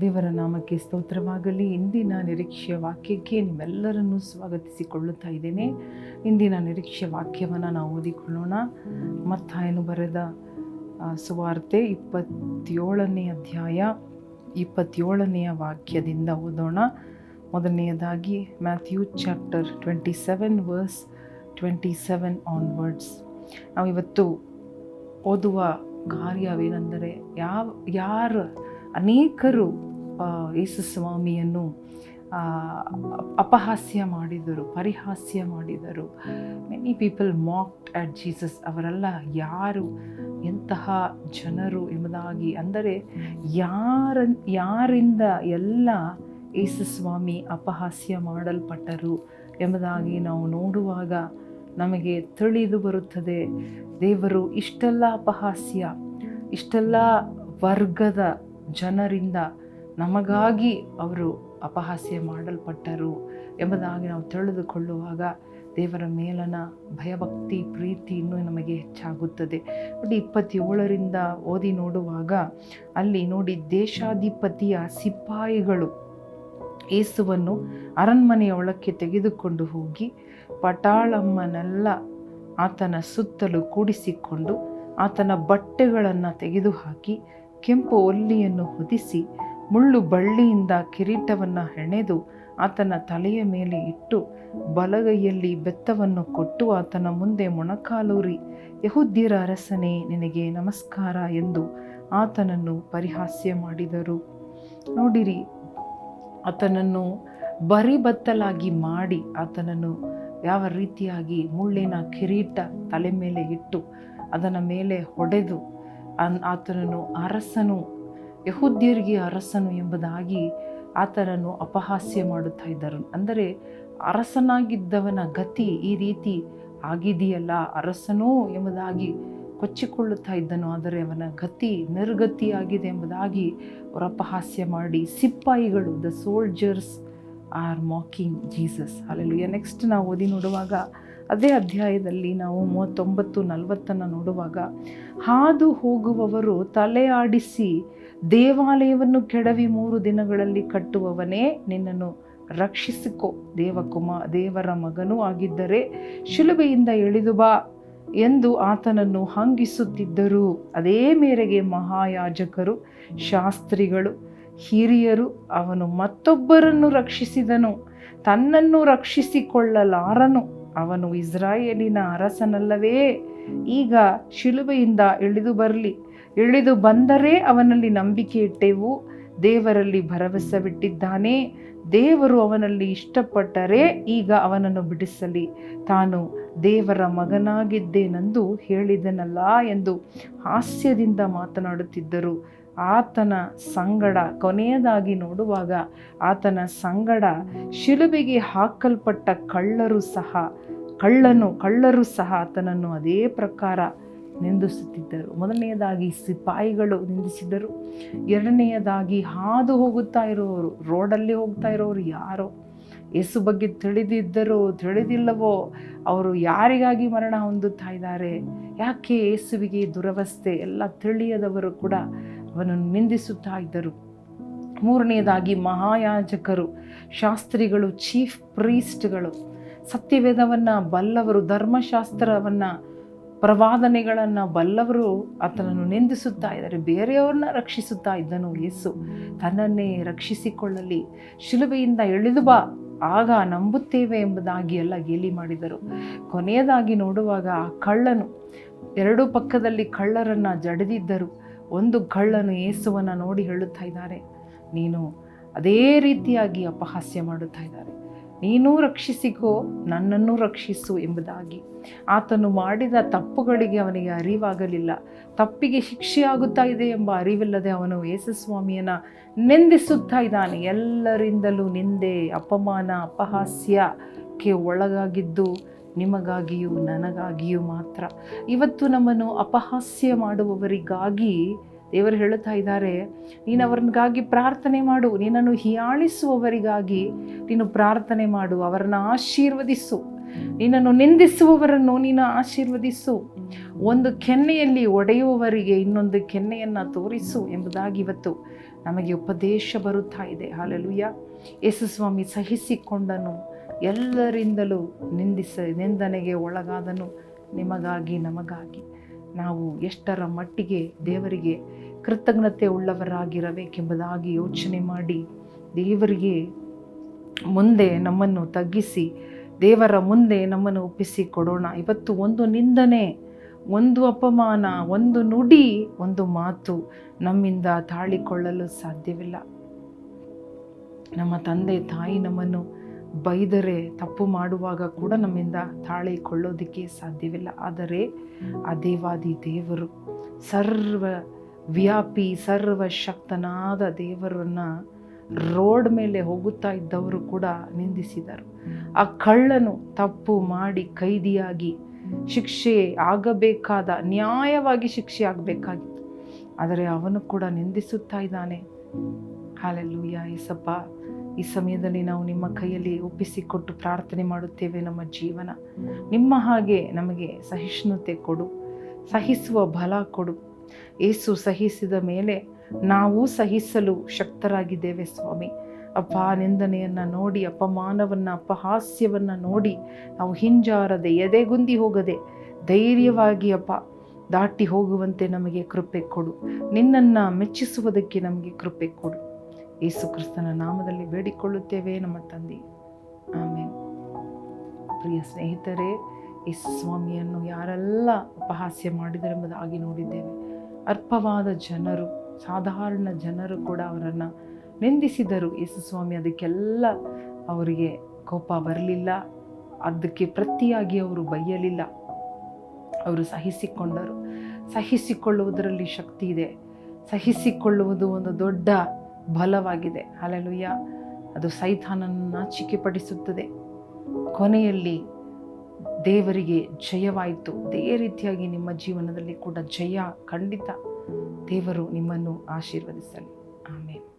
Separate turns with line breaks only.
ದೇವರ ನಾಮಕ್ಕೆ ಸ್ತೋತ್ರವಾಗಲಿ. ಇಂದಿನ ನಿರೀಕ್ಷೆಯ ವಾಕ್ಯಕ್ಕೆ ನಿಮ್ಮೆಲ್ಲರನ್ನೂ ಸ್ವಾಗತಿಸಿಕೊಳ್ಳುತ್ತಾ ಇದ್ದೇನೆ. ಇಂದಿನ ನಿರೀಕ್ಷೆ ವಾಕ್ಯವನ್ನು ನಾವು ಓದಿಕೊಳ್ಳೋಣ. ಮತ್ತಾಯನು ಬರೆದ ಸುವಾರ್ತೆ ಇಪ್ಪತ್ತೇಳನೇ ಅಧ್ಯಾಯ, ಇಪ್ಪತ್ತೇಳನೆಯ ವಾಕ್ಯದಿಂದ ಓದೋಣ. ಮೊದಲನೆಯದಾಗಿ Matthew chapter twenty seven verse twenty seven onwards. ನಾವಿವತ್ತು ಓದುವ ಕಾರ್ಯವೇನೆಂದರೆ ಯಾವ, ಯಾರು ಅನೇಕರು ಯೇಸು ಸ್ವಾಮಿಯನ್ನು ಅಪಹಾಸ್ಯ ಮಾಡಿದರು, ಪರಿಹಾಸ್ಯ ಮಾಡಿದರು. Many people mocked at Jesus ಅವರೆಲ್ಲ ಯಾರು, ಎಂತಹ ಜನರು ಎಂಬುದಾಗಿ ಅಂದರೆ, ಯಾರ, ಯಾರಿಂದ ಎಲ್ಲ ಯೇಸು ಸ್ವಾಮಿ ಅಪಹಾಸ್ಯ ಮಾಡಲ್ಪಟ್ಟರು ಎಂಬುದಾಗಿ ನಾವು ನೋಡುವಾಗ ನಮಗೆ ತಿಳಿದು ಬರುತ್ತದೆ. ದೇವರು ಇಷ್ಟೆಲ್ಲ ಅಪಹಾಸ್ಯ, ಇಷ್ಟೆಲ್ಲ ವರ್ಗದ ಜನರಿಂದ ನಮಗಾಗಿ ಅವರು ಅಪಹಾಸ್ಯ ಮಾಡಲ್ಪಟ್ಟರು ಎಂಬುದಾಗಿ ನಾವು ತಿಳಿದುಕೊಳ್ಳುವಾಗ ದೇವರ ಮೇಲನ ಭಯಭಕ್ತಿ, ಪ್ರೀತಿ ಇನ್ನೂ ನಮಗೆ ಹೆಚ್ಚಾಗುತ್ತದೆ. ನೋಡಿ, ಇಪ್ಪತ್ತೇಳರಿಂದ ಓದಿ ನೋಡುವಾಗ ಅಲ್ಲಿ ನೋಡಿ, ದೇಶಾಧಿಪತಿಯ ಸಿಪಾಯಿಗಳು ಏಸುವನ್ನು ಅರಣ್ಮನೆಯ ಒಳಕ್ಕೆ ತೆಗೆದುಕೊಂಡು ಹೋಗಿ ಪಟಾಳಮ್ಮನೆಲ್ಲ ಆತನ ಸುತ್ತಲೂ ಕೂಡಿಸಿಕೊಂಡು ಆತನ ಬಟ್ಟೆಗಳನ್ನು ತೆಗೆದುಹಾಕಿ ಕೆಂಪು ಒಲ್ಲಿಯನ್ನು ಹೊದಿಸಿ ಮುಳ್ಳು ಬಳ್ಳಿಯಿಂದ ಕಿರೀಟವನ್ನು ಹೆಣೆದು ಆತನ ತಲೆಯ ಮೇಲೆ ಇಟ್ಟು ಬಲಗೈಯಲ್ಲಿ ಬೆತ್ತವನ್ನು ಕೊಟ್ಟು ಆತನ ಮುಂದೆ ಮೊಣಕಾಲೂರಿ, ಯಹುದ್ಯರ ಅರಸನೇ, ನಿನಗೆ ನಮಸ್ಕಾರ ಎಂದು ಆತನನ್ನು ಪರಿಹಾಸ್ಯ ಮಾಡಿದರು. ನೋಡಿರಿ, ಆತನನ್ನು ಬರಿಬತ್ತಲಾಗಿ ಮಾಡಿ ಆತನನ್ನು ಯಾವ ರೀತಿಯಾಗಿ ಮುಳ್ಳಿನ ಕಿರೀಟ ತಲೆ ಮೇಲೆ ಇಟ್ಟು ಅದರ ಮೇಲೆ ಹೊಡೆದು ಆತನನ್ನು ಅರಸನು ಯಹುದ್ಯರಿಗೆ ಅರಸನು ಎಂಬುದಾಗಿ ಆತನನ್ನು ಅಪಹಾಸ್ಯ ಮಾಡುತ್ತಾ ಇದ್ದರು. ಅಂದರೆ ಅರಸನಾಗಿದ್ದವನ ಗತಿ ಈ ರೀತಿ ಆಗಿದೆಯಲ್ಲ, ಅರಸನೋ ಎಂಬುದಾಗಿ ಕೊಚ್ಚಿಕೊಳ್ಳುತ್ತಾ ಇದ್ದನು. ಆದರೆ ಅವನ ಗತಿ ನಿರ್ಗತಿಯಾಗಿದೆ ಎಂಬುದಾಗಿ ಅವರ ಅಪಹಾಸ್ಯ ಮಾಡಿ, ಸಿಪಾಯಿಗಳು the soldiers are mocking Jesus ಅಲ್ಲೆಲ್ಲ ನೆಕ್ಸ್ಟ್ ನಾವು ಓದಿ ನೋಡುವಾಗ, ಅದೇ ಅಧ್ಯಾಯದಲ್ಲಿ ನಾವು ಮೂವತ್ತೊಂಬತ್ತು ನಲವತ್ತನ್ನು ನೋಡುವಾಗ, ಹಾದು ಹೋಗುವವರು ತಲೆ ಆಡಿಸಿ ದೇವಾಲಯವನ್ನು ಕೆಡವಿ ಮೂರು ದಿನಗಳಲ್ಲಿ ಕಟ್ಟುವವನೇ ನಿನ್ನನ್ನು ರಕ್ಷಿಸಿಕೊ. ದೇವಕುಮ, ದೇವರ ಮಗನೂ ಆಗಿದ್ದರೆ ಶಿಲುಬೆಯಿಂದ ಇಳಿದು ಬಾ ಎಂದು ಆತನನ್ನು ಹಂಗಿಸುತ್ತಿದ್ದರು. ಅದೇ ಮೇರೆಗೆ ಮಹಾಯಾಜಕರು, ಶಾಸ್ತ್ರಿಗಳು, ಹಿರಿಯರು ಅವನು ಮತ್ತೊಬ್ಬರನ್ನು ರಕ್ಷಿಸಿದನು. ತನ್ನನ್ನು ರಕ್ಷಿಸಿಕೊಳ್ಳಲಾರನು. ಅವನು ಇಸ್ರಾಯೇಲಿನ ಅರಸನಲ್ಲವೇ. ಈಗ ಶಿಲುಬೆಯಿಂದ ಇಳಿದು ಬರಲಿ. ಇಳಿದು ಬಂದರೆ ಅವನಲ್ಲಿ ನಂಬಿಕೆ ಇಟ್ಟೆವು. ದೇವರಲ್ಲಿ ಭರವಸೆ ಬಿಟ್ಟಿದ್ದಾನೆ. ದೇವರು ಅವನಲ್ಲಿ ಇಷ್ಟಪಟ್ಟರೆ ಈಗ ಅವನನ್ನು ಬಿಡಿಸಲಿ. ತಾನು ದೇವರ ಮಗನಾಗಿದ್ದೇನೆಂದು ಹೇಳಿದನಲ್ಲ ಎಂದು ಹಾಸ್ಯದಿಂದ ಮಾತನಾಡುತ್ತಿದ್ದರು. ಆತನ ಸಂಗಡ, ಕೊನೆಯದಾಗಿ ನೋಡುವಾಗ ಆತನ ಸಂಗಡ ಶಿಲುಬೆಗೆ ಹಾಕಲ್ಪಟ್ಟ ಕಳ್ಳರು ಸಹ, ಕಳ್ಳನು, ಕಳ್ಳರು ಸಹ ಆತನನ್ನು ಅದೇ ಪ್ರಕಾರ ನಿಂದಿಸುತ್ತಿದ್ದರು. ಮೊದಲನೆಯದಾಗಿ ಸಿಪಾಯಿಗಳು ನಿಂದಿಸಿದರು. ಎರಡನೆಯದಾಗಿ ಹಾದು ಹೋಗುತ್ತಾ ಇರೋರು ರೋಡಲ್ಲಿ ಹೋಗ್ತಾ ಇರೋರು ಯಾರೋ? ಯೇಸು ಬಗ್ಗೆ ತಿಳಿದಿದ್ದರೋ ತಿಳಿದಿಲ್ಲವೋ? ಅವರು ಯಾರಿಗಾಗಿ ಮರಣ ಹೊಂದುತ್ತಾ ಇದ್ದಾರೆ? ಯಾಕೆ ಯೇಸುವಿಗೆ ದುರವಸ್ಥೆ? ಎಲ್ಲ ತಿಳಿಯದವರು ಕೂಡ ಅವನನ್ನು ನಿಂದಿಸುತ್ತಾ ಇದ್ದರು. ಮೂರನೆಯದಾಗಿ ಮಹಾಯಾಜಕರು, ಶಾಸ್ತ್ರಿಗಳು ಚೀಫ್ ಪ್ರೀಸ್ಟ್ಗಳು ಸತ್ಯವೇದವನ್ನು ಬಲ್ಲವರು, ಧರ್ಮಶಾಸ್ತ್ರವನ್ನು ಪ್ರವಾದನೆಗಳನ್ನು ಬಲ್ಲವರು ಆತನನ್ನು ನಿಂದಿಸುತ್ತಾ ಇದ್ದಾರೆ. ಬೇರೆಯವ್ರನ್ನ ರಕ್ಷಿಸುತ್ತಾ ಇದ್ದನು ಯೇಸು. ತನ್ನನ್ನೇ ರಕ್ಷಿಸಿಕೊಳ್ಳಲಿ. ಶಿಲುಬೆಯಿಂದ ಎಳೆದು ಬಾ. ಆಗ ನಂಬುತ್ತೇವೆ ಎಂಬುದಾಗಿ ಎಲ್ಲ ಗೇಲಿ ಮಾಡಿದರು. ಕೊನೆಯದಾಗಿ ನೋಡುವಾಗ ಆ ಕಳ್ಳನು, ಎರಡೂ ಪಕ್ಕದಲ್ಲಿ ಕಳ್ಳರನ್ನು ಜಡಿದಿದ್ದರು. ಒಂದು ಕಳ್ಳನು ಯೇಸುವನ್ನು ನೋಡಿ ಹೇಳುತ್ತಾ ಇದ್ದಾರೆ. ನೀನು ಅದೇ ರೀತಿಯಾಗಿ ಅಪಹಾಸ್ಯ ಮಾಡುತ್ತಾ ಇದ್ದಾರೆ. ನೀನೂ ರಕ್ಷಿಸಿಕೋ, ನನ್ನನ್ನು ರಕ್ಷಿಸು ಎಂಬುದಾಗಿ. ಆತನು ಮಾಡಿದ ತಪ್ಪುಗಳಿಗೆ ಅವನಿಗೆ ಅರಿವಾಗಲಿಲ್ಲ. ತಪ್ಪಿಗೆ ಶಿಕ್ಷೆಯಾಗುತ್ತಾ ಇದೆ ಎಂಬ ಅರಿವಿಲ್ಲದೆ ಅವನು ಯೇಸುಸ್ವಾಮಿಯನ್ನು ನಿಂದಿಸುತ್ತಾ ಇದ್ದಾನೆ. ಎಲ್ಲರಿಂದಲೂ ನಿಂದೆ, ಅಪಮಾನ, ಅಪಹಾಸ್ಯಕ್ಕೆ ಒಳಗಾಗಿದ್ದು ನಿಮಗಾಗಿಯೂ ನನಗಾಗಿಯೂ ಮಾತ್ರ. ಇವತ್ತು ನಮ್ಮನ್ನು ಅಪಹಾಸ್ಯ ಮಾಡುವವರಿಗಾಗಿ ದೇವರು ಹೇಳುತ್ತಾ ಇದ್ದಾರೆ, ನೀನು ಅವರಿಗಾಗಿ ಪ್ರಾರ್ಥನೆ ಮಾಡು, ನಿನ್ನನ್ನು ಹಿಯಾಳಿಸುವವರಿಗಾಗಿ ನೀನು ಪ್ರಾರ್ಥನೆ ಮಾಡು, ಅವರನ್ನು ಆಶೀರ್ವದಿಸು. ನಿನ್ನನ್ನು ನಿಂದಿಸುವವರನ್ನು ನೀನು ಆಶೀರ್ವದಿಸು. ಒಂದು ಕೆನ್ನೆಯಲ್ಲಿ ಒಡೆಯುವವರಿಗೆ ಇನ್ನೊಂದು ಕೆನ್ನೆಯನ್ನು ತೋರಿಸು ಎಂಬುದಾಗಿ ಇವತ್ತು ನಮಗೆ ಉಪದೇಶ ಬರುತ್ತಾ ಇದೆ. ಹಾಲೆಲುಯ್ಯ. ಯೇಸು ಸ್ವಾಮಿ ಸಹಿಸಿಕೊಂಡನು, ಎಲ್ಲರಿಂದಲೂ ನಿಂದಿಸ, ನಿಂದನೆಗೆ ಒಳಗಾದನು, ನಿಮಗಾಗಿ, ನಮಗಾಗಿ. ನಾವು ಎಷ್ಟರ ಮಟ್ಟಿಗೆ ದೇವರಿಗೆ ಕೃತಜ್ಞತೆ ಉಳ್ಳವರಾಗಿರಬೇಕೆಂಬುದಾಗಿ ಯೋಚನೆ ಮಾಡಿ ದೇವರಿಗೆ ಮುಂದೆ ನಮ್ಮನ್ನು ತಗ್ಗಿಸಿ, ದೇವರ ಮುಂದೆ ನಮ್ಮನ್ನು ಒಪ್ಪಿಸಿ ಕೊಡೋಣ. ಇವತ್ತು ಒಂದು ನಿಂದನೆ, ಒಂದು ಅಪಮಾನ, ಒಂದು ನುಡಿ, ಒಂದು ಮಾತು ನಮ್ಮಿಂದ ತಾಳಿಕೊಳ್ಳಲು ಸಾಧ್ಯವಿಲ್ಲ. ನಮ್ಮ ತಂದೆ ತಾಯಿ ನಮ್ಮನ್ನು ಬೈದರೆ, ತಪ್ಪು ಮಾಡುವಾಗ ಕೂಡ ನಮ್ಮಿಂದ ತಾಳಿಕೊಳ್ಳೋದಕ್ಕೆ ಸಾಧ್ಯವಿಲ್ಲ. ಆದರೆ ಆ ದೇವಾದಿ ದೇವರು, ಸರ್ವ ವ್ಯಾಪಿ ಸರ್ವಶಕ್ತನಾದ ದೇವರನ್ನು ರೋಡ್ ಮೇಲೆ ಹೋಗುತ್ತಾ ಇದ್ದವರು ಕೂಡ ನಿಂದಿಸಿದರು. ಆ ಕಳ್ಳನು ತಪ್ಪು ಮಾಡಿ ಕೈದಿಯಾಗಿ ಶಿಕ್ಷೆ ಆಗಬೇಕಾದ, ನ್ಯಾಯವಾಗಿ ಶಿಕ್ಷೆ ಆಗಬೇಕಾಗಿತ್ತು. ಆದರೆ ಅವನು ಕೂಡ ನಿಂದಿಸುತ್ತಾ ಇದ್ದಾನೆ. ಹಾಲೆಲ್ಲೂಯ ಏಸಪ್ಪ. ಈ ಸಮಯದಲ್ಲಿ ನಾವು ನಿಮ್ಮ ಕೈಯಲ್ಲಿ ಒಪ್ಪಿಸಿಕೊಟ್ಟು ಪ್ರಾರ್ಥನೆ ಮಾಡುತ್ತೇವೆ ನಮ್ಮ ಜೀವನ. ನಿಮ್ಮ ಹಾಗೆ ನಮಗೆ ಸಹಿಷ್ಣುತೆ ಕೊಡು, ಸಹಿಸುವ ಬಲ ಕೊಡು. ಏಸು ಸಹಿಸಿದ ಮೇಲೆ ನಾವು ಸಹಿಸಲು ಶಕ್ತರಾಗಿದ್ದೇವೆ ಸ್ವಾಮಿ. ಅಪ್ಪ, ನಿಂದನೆಯನ್ನು ನೋಡಿ, ಅಪಮಾನವನ್ನು, ಅಪಹಾಸ್ಯವನ್ನು ನೋಡಿ, ನಾವು ಹಿಂಜಾರದೆ, ಎದೆಗುಂದಿ ಹೋಗದೆ, ಧೈರ್ಯವಾಗಿ ಅಪ್ಪ, ದಾಟಿ ಹೋಗುವಂತೆ ನಮಗೆ ಕೃಪೆ ಕೊಡು. ನಿನ್ನನ್ನು ಮೆಚ್ಚಿಸುವುದಕ್ಕೆ ನಮಗೆ ಕೃಪೆ ಕೊಡು. ಯೇಸು ಕ್ರಿಸ್ತನ ನಾಮದಲ್ಲಿ ಬೇಡಿಕೊಳ್ಳುತ್ತೇವೆ ನಮ್ಮ ತಂದೆ. ಆಮೇಲೆ ಪ್ರಿಯ ಸ್ನೇಹಿತರೇ ಯೇಸು ಸ್ವಾಮಿಯನ್ನು ಯಾರೆಲ್ಲ ಅಪಹಾಸ್ಯ ಮಾಡಿದರೆಂಬುದಾಗಿ ನೋಡಿದ್ದೇವೆ. ಅರ್ಪವಾದ ಜನರು, ಸಾಧಾರಣ ಜನರು ಕೂಡ ಅವರನ್ನು ನಿಂದಿಸಿದರು. ಯೇಸು ಸ್ವಾಮಿ ಅದಕ್ಕೆಲ್ಲ ಅವರಿಗೆ ಕೋಪ ಬರಲಿಲ್ಲ. ಅದಕ್ಕೆ ಪ್ರತಿಯಾಗಿ ಅವರು ಬೈಯಲಿಲ್ಲ. ಅವರು ಸಹಿಸಿಕೊಂಡರು. ಸಹಿಸಿಕೊಳ್ಳುವುದರಲ್ಲಿ ಶಕ್ತಿ ಇದೆ. ಸಹಿಸಿಕೊಳ್ಳುವುದು ಒಂದು ದೊಡ್ಡ ಬಲವಾಗಿದೆ. ಅಲೆಲುಯ್ಯ ಅದು ಸೈತಾನನ್ನು ಚಿಕ್ಕಿಪಡಿಸುತ್ತದೆ. ಕೊನೆಯಲ್ಲಿ ದೇವರಿಗೆ ಜಯವಾಯಿತು. ಅದೇ ರೀತಿಯಾಗಿ ನಿಮ್ಮ ಜೀವನದಲ್ಲಿ ಕೂಡ ಜಯ ಖಂಡಿತ ದೇವರು ನಿಮ್ಮನ್ನು ಆಶೀರ್ವದಿಸಲಿ. ಆಮೇಲೆ